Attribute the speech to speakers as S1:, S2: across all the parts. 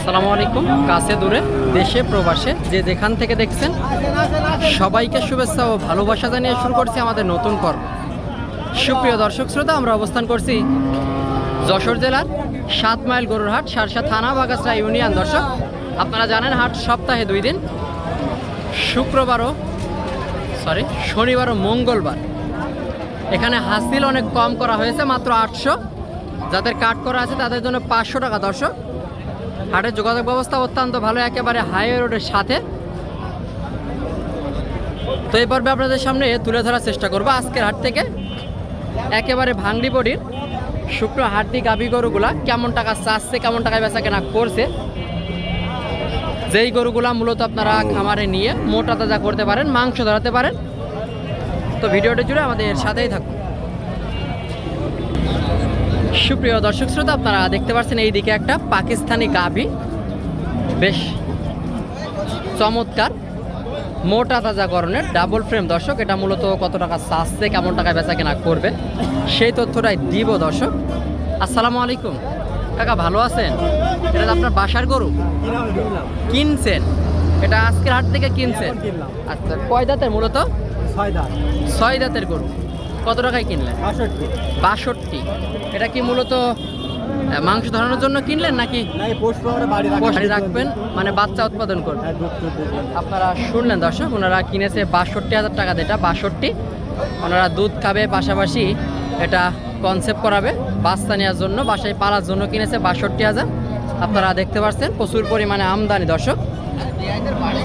S1: আসসালামু আলাইকুম। কাছে দূরে, দেশে, প্রবাসে, যে যেখান থেকে দেখছেন, সবাইকে শুভেচ্ছা ও ভালোবাসা জানিয়ে শুরু করছি আমাদের নতুন পর্ব। সুপ্রিয় দর্শক শ্রোতা, আমরা অবস্থান করছি যশোর জেলার সাত মাইল গরুরহাট, সারসা থানা বাগাসরা ইউনিয়ন। দর্শক, আপনারা জানেন হাট সপ্তাহে দুই দিন, শুক্রবারও সরি শনিবার ও মঙ্গলবার। এখানে হাসিল অনেক কম করা হয়েছে, মাত্র আটশো। যাদের কাট করা আছে, তাদের জন্য পাঁচশো টাকা। দর্শক হাটের যোগাযোগ ব্যবস্থা অত্যন্ত ভালো, একেবারে হাইওয়ে রোডের সাথে। তো এই পর্বে আপনাদের সামনে তুলে ধরার চেষ্টা করব আজকের হাট থেকে। একেবারে ভাঙড়ি বডির শুক্র হাড্ডি গাভি গরুগুলা কেমন টাকা চাচ্ছে, কেমন টাকায় বেচা কেনা করছে, যেই গরুগুলা মূলত আপনারা খামারে নিয়ে মোটা তাজা করতে পারেন, মাংস ধরাতে পারেন। তো ভিডিওটা জুড়ে আমাদের সাথেই থাকুন। সুপ্রিয় দর্শক শ্রোতা আপনারা দেখতে পাচ্ছেন এই দিকে একটা পাকিস্তানি গাভি। বেশ চমৎকার মোটা তাজা গরনের ডাবল ফ্রেম দর্শক এটা মূলত কত টাকা চাচ্ছে কেমন টাকায় বেচা কেনা করবে সেই তথ্যটাই দিব দর্শক। আসসালামু আলাইকুম। কাকা ভালো আছেন? এটা আপনার বাসার গরু? কিনছেন? এটা আজকের হাট থেকে কিনছেন? আচ্ছা কয় দাঁতের মূলত? ছয় দাঁতের গরু। কত টাকায় কিনলেন? বাষট্টি। এটা কি মূলত মাংস ধরানোর জন্য কিনলেন নাকি বাড়ি রাখবেন? মানে বাচ্চা উৎপাদন করবেন? আপনারা শুনলেন দর্শক ওনারা কিনেছে বাষট্টি হাজার টাকা এটা বাষট্টি। ওনারা দুধ খাবে পাশাপাশি এটা কনসেপ্ট করাবে বাচ্চা নেওয়ার জন্য বাসায় পালার জন্য কিনেছে বাষট্টি হাজার। আপনারা দেখতে পাচ্ছেন প্রচুর পরিমাণে আমদানি দর্শক।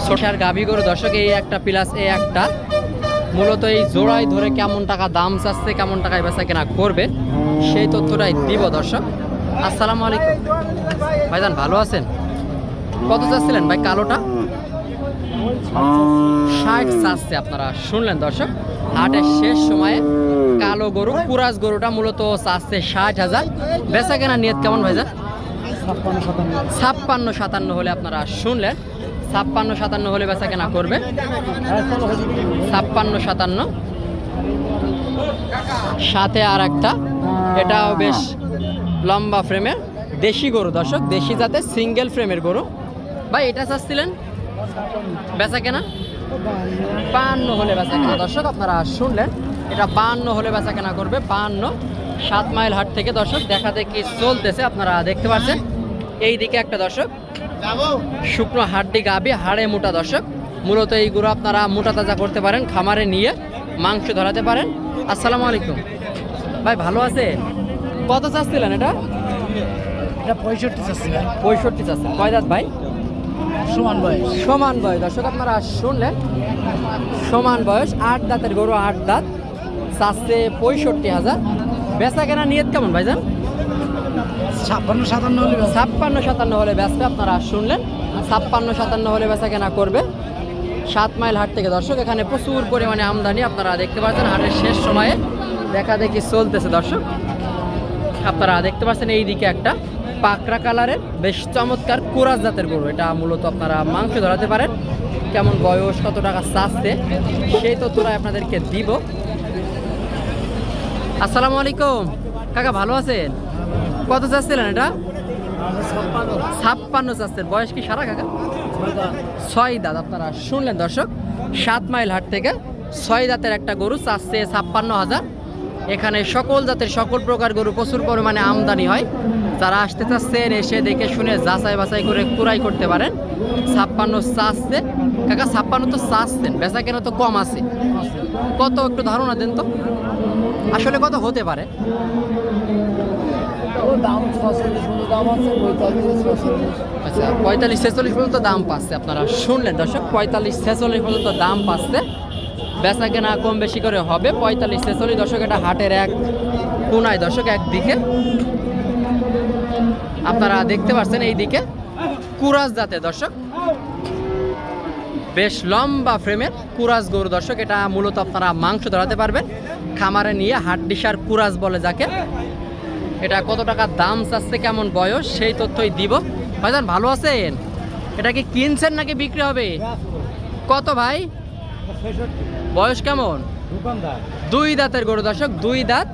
S1: সোসার গাভি গরু দর্শক এই একটা প্লাস এই একটা। মূলত এই জোড়ায় ধরে কেমন টাকা দাম চাচ্ছে, কেমন টাকায় বেচা কেনা করবে, সেই তথ্যটাই দিব দর্শক। আসসালামু আলাইকুম। ভাইজান, ভালো আছেন? কত চাচ্ছিলেন ভাই কালোটা? ষাট চাচ্ছে আপনারা, শুনলেন দর্শক? হাটের শেষ সময়ে কালো গরু কুরাজ গরুটা মূলত চাচ্ছে ষাট হাজার। বেচা কেনা নিয়ত কেমন ভাইজান? ছাপ্পান্ন সাতান্ন হলে আপনারা শুনলেন। ছাপ্পান্ন সাতান্ন হলে বেচা কেনা করবে। ছাপ্পান্ন সাতান্ন। সাথে আর একটা। এটাও বেশ লম্বা ফ্রেমের দেশি গরু দর্শক, দেশি জাতের সিঙ্গেল ফ্রেমের গরু। ভাই, এটা চাচ্ছিলেন? বেচা কেনা? বাহান্ন হলে বেচা কেনা। দর্শক, আপনারা শুনলেন, এটা বাহান্ন হলে বেচা কেনা করবে। বাহান্ন সাত মাইল হাট থেকে দর্শক দেখা দেখি চলতেছে আপনারা দেখতে পাচ্ছেন। এই দিকে একটা দর্শক। শুকনো হাড্ডি গাবি হাড়ে মোটা দর্শক। মূলত এইগুলো আপনারা মোটা তাজা করতে পারেন খামারে নিয়ে মাংস ধরাতে পারেন। আসসালামু আলাইকুম। ভাই ভালো আছে কত চাচ্ছিলেন এটা?
S2: এটা পঁয়ষট্টি চাচ্ছি ভাই
S1: পঁয়ষট্টি চাচ্ছেন। কয় দাঁত ভাই?
S2: সমান বয়স।
S1: সমান বয়স। দর্শক আপনারা শুনলেন। সমান বয়স আট দাঁতের গরু আট দাঁত। চাচ্ছে পঁয়ষট্টি হাজার। বেচা কেনা নিয়ত কেমন ভাইজান?
S2: ছাপ্পান্ন সাতান্ন হলে।
S1: ছাপ্পান্ন সাতান্ন হলে বেচবে আপনারা শুনলেন। ছাপ্পান্ন সাতান্ন হলে বেচা কেনা করবে। সাত মাইল হাট থেকে দর্শক, এখানে প্রচুর পরিমাণে আমদানি আপনারা দেখতে পাচ্ছেন। হাটের শেষ সময়ে দেখা দেখি চলতেছে দর্শক। আপনারা দেখতে পাচ্ছেন এই দিকে একটা পাকড়া কালারের, বেশ চমৎকার কোরাস জাতের গরু। এটা মূলত আপনারা মাংস ধরাতে পারেন। কেমন বয়স, কত টাকা চাচ্ছে, সেই তথ্যটা আপনাদেরকে দিব। আসসালামু আলাইকুম। কাকা, ভালো আছেন? কত চাচ্ছিলেন এটা? ছাপ্পান্ন চাচ্ছেন বয়স কি সারা কাকা? ছয় দাঁত আপনারা শুনলেন দর্শক। সাত মাইল হাট থেকে ছয় দাঁতের একটা গরু চাচ্ছে ছাপ্পান্ন হাজার। এখানে সকল জাতের সকল প্রকার গরু প্রচুর পরিমাণে আমদানি হয়। যারা আসতে চাচ্ছেন এসে দেখে শুনে যাচাই বাছাই করে কুড়াই করতে পারেন। ছাপ্পান্ন চাচ্ছে। কাকা, ছাপ্পান্ন তো চাচ্ছেন। বেচা কেন তো কম আছে। কত একটু ধারণা দেন তো। আসলে কত হতে পারে?
S2: পঁয়তাল্লিশ ছচল্লিশ
S1: আচ্ছা পঁয়তাল্লিশ, ছেচল্লিশ পর্যন্ত দাম পাচ্ছে, আপনারা শুনলেন দর্শক, পঁয়তাল্লিশ, ছেচল্লিশ পর্যন্ত দাম পাচ্ছে। বেচা কেনা কম বেশি করে হবে, পঁয়তাল্লিশ, ছেচল্লিশ দর্শক, এটা হাটের এক কোনায় দর্শক একদিকে আপনারা দেখতে পাচ্ছেন এই দিকে কুরাজ জাতে দর্শক। বেশ লম্বা ফ্রেমের কুরাজ গরু দর্শক, এটা মূলত আপনারা মাংস ধরাতে পারবেন। খামারে নিয়ে হাড্ডিসার কুরাজ বলে যাকে। এটা কত টাকা দাম চাচ্ছে কেমন বয়স সেই তথ্যই দিব। ভাইজান ভালো আছেন? এটা কি কিনছেন নাকি বিক্রি হবে? কত ভাই? বয়স কেমন? দুই দাঁতের গরু দর্শক দুই দাঁত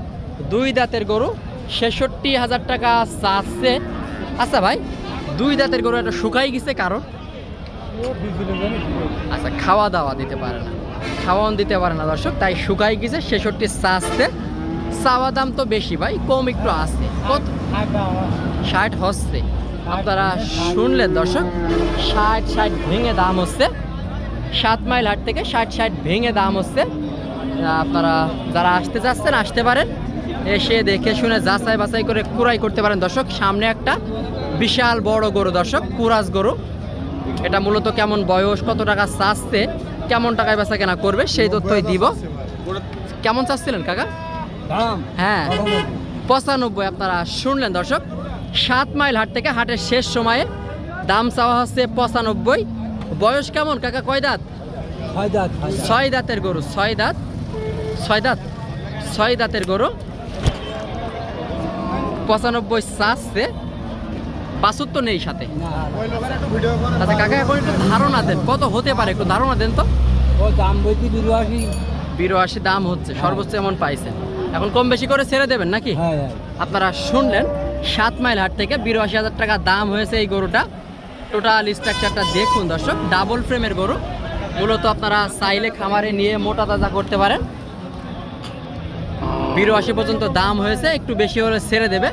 S1: দুই দাঁতের গরু। ছেষট্টি হাজার টাকা চাচ্ছে। আচ্ছা ভাই দুই দাঁতের গরু একটা শুকাই গেছে কারণ? আচ্ছা খাওয়া দাওয়া দিতে পারে না। খাওয়ান দিতে পারে না দর্শক তাই শুকাই গেছে ছেষট্টি চাষতে চাওয়া দাম তো বেশি ভাই, কম একটু আছে। কত? ষাট হচ্ছে। আপনারা শুনলেন দর্শক, ষাট ষাট ভেঙে দাম হচ্ছে। সাত মাইল হাট থেকে ষাট ষাট ভেঙে দাম হচ্ছে। আপনারা যারা আসতে চাচ্ছেন আসতে পারেন। এসে দেখে শুনে যাচাই বাছাই করে কুড়াই করতে পারেন দর্শক। সামনে একটা বিশাল বড় গরু দর্শক কুরাজ গরু। এটা মূলত কেমন বয়স, কত টাকা চাচ্ছে, কেমন টাকায় বেচা কেনা করবে, সেই তথ্যই দিব। কেমন চাচ্ছিলেন কাকা? হ্যাঁ। পঁচানব্বই আপনারা শুনলেন দর্শক সাত মাইল হাট থেকে হাটের শেষ সময়ে দাম চাওয়া হচ্ছে পঁচানব্বই। বয়স কেমন কাকা? কয় দাঁত?
S2: ছয় দাঁত ছয় দাঁত।
S1: ছয় দাঁতের গরু ছয় দাঁত ছয় দাঁত ছয় দাঁতের গরু। পঁচানব্বই চাচ্ছে বাছুর তো নেই সাথে। আচ্ছা কাকা এখন একটু ধারণা দেন কত হতে পারে একটু ধারণা দেন তো?
S2: ও দাম বলছি বিরাশি।
S1: বিরাশি দাম হচ্ছে সর্বোচ্চ এমন পাইছেন। এখন কম বেশি করে ছেড়ে দেবেন নাকি?
S2: হ্যাঁ হ্যাঁ।
S1: আপনারা শুনলেন সাত মাইল হাট থেকে বিরাশি হাজার টাকা দাম হয়েছে এই গরুটা। টোটাল স্ট্রাকচারটা দেখুন দর্শক ডাবল ফ্রেমের গরু। মূলত আপনারা চাইলে খামারে নিয়ে মোটা তাজা করতে পারেন। বিরাশি পর্যন্ত দাম হয়েছে একটু বেশি হলে ছেড়ে দেবে।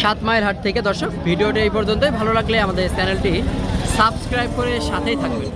S1: সাত মাইল হাট থেকে দর্শক ভিডিওটি এই পর্যন্তই। ভালো লাগলে আমাদের চ্যানেলটি সাবস্ক্রাইব করে সাথেই থাকবেন।